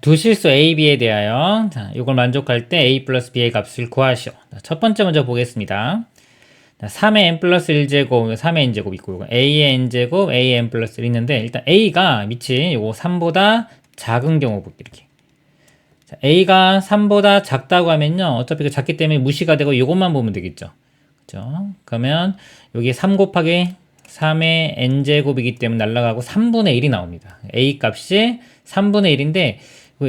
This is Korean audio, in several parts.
두 실수 A, B에 대하여 자, 이걸 만족할 때 A 플러스 B의 값을 구하시오. 자, 첫 번째 먼저 보겠습니다. 자, 3의 n 플러스 1제곱, 3의 n제곱 있고 A의 n제곱, A의 n 플러스 1 있는데 일단 A가 밑이 요거 3보다 작은 경우 볼게 이렇게. 자, A가 3보다 작다고 하면요. 어차피 그 작기 때문에 무시가 되고 이것만 보면 되겠죠. 그죠? 그러면 여기 3 곱하기 3의 n제곱이기 때문에 날라가고 3분의 1이 나옵니다. A 값이 3분의 1인데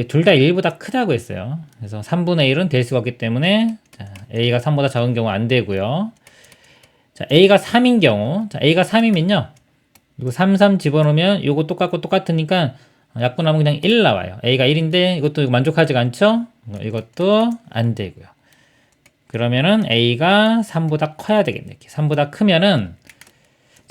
둘 다 1보다 크다고 했어요. 그래서 3분의 1은 될 수가 없기 때문에 자, A가 3보다 작은 경우 안 되고요. 자, A가 3인 경우, 자, A가 3이면요. 이거 3, 3 집어넣으면 이거 똑같고 똑같으니까 약분하면 그냥 1 나와요. A가 1인데 이것도 만족하지가 않죠? 이것도 안 되고요. 그러면은 A가 3보다 커야 되겠네. 이렇게 3보다 크면은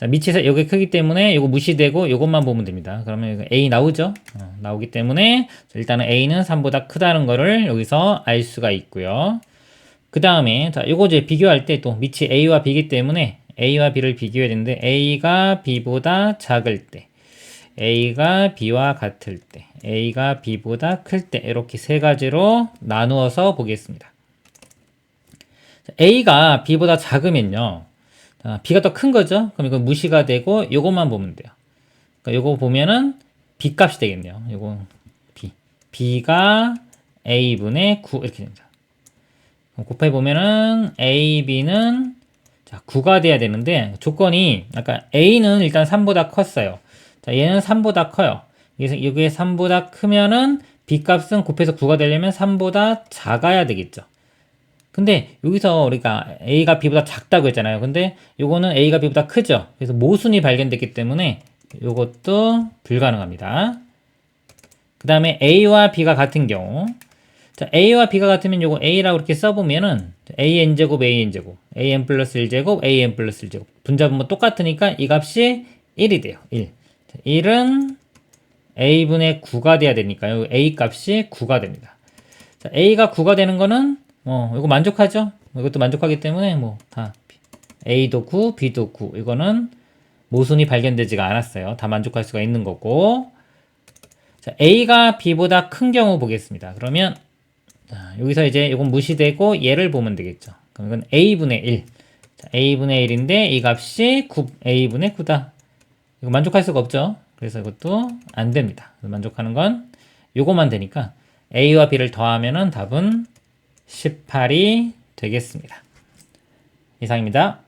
자, 밑에서 여기 크기 때문에 이거 무시되고 이것만 보면 됩니다. 그러면 이거 A 나오죠? 어, 나오기 때문에 일단은 A는 3보다 크다는 거를 여기서 알 수가 있고요. 그 다음에 자, 요거 이제 비교할 때 또 밑이 A와 B이기 때문에 A와 B를 비교해야 되는데 A가 B보다 작을 때 A가 B와 같을 때 A가 B보다 클 때 이렇게 세 가지로 나누어서 보겠습니다. 자, A가 B보다 작으면요. 자, B가 더 큰 거죠? 그럼 이거 무시가 되고 요것만 보면 돼요. 그러니까 요거 보면은 B 값이 되겠네요. 요거 B. B가 A분의 9 이렇게 됩니다. 곱해 보면은 A, B는 자, 9가 돼야 되는데 조건이 아까 A는 일단 3보다 컸어요. 자, 얘는 3보다 커요. 그래서 여기에 3보다 크면은 B 값은 곱해서 9가 되려면 3보다 작아야 되겠죠. 근데 여기서 우리가 A가 B보다 작다고 했잖아요. 근데 요거는 A가 B보다 크죠. 그래서 모순이 발견됐기 때문에 요것도 불가능합니다. 그 다음에 A와 B가 같은 경우 자, A와 B가 같으면 요거 A라고 이렇게 써보면은 AN제곱 AN제곱 AN 플러스 1제곱 AN 플러스 1제곱 분자분모 똑같으니까 이 값이 1이 돼요. 1. 자, 1은 A분의 9가 돼야 되니까요. A 값이 9가 됩니다. 자, A가 9가 되는 거는 뭐 이거 만족하죠? 이것도 만족하기 때문에 뭐 다 A도 9, B도 9 이거는 모순이 발견되지가 않았어요. 다 만족할 수가 있는 거고 자, A가 B보다 큰 경우 보겠습니다. 그러면 자, 여기서 이제 이건 무시되고 얘를 보면 되겠죠. 그럼 이건 A분의 1. 자, A분의 1인데 이 값이 9, A분의 9다. 이거 만족할 수가 없죠. 그래서 이것도 안 됩니다. 만족하는 건 요거만 되니까 A와 B를 더하면은 답은 18이 되겠습니다. 이상입니다.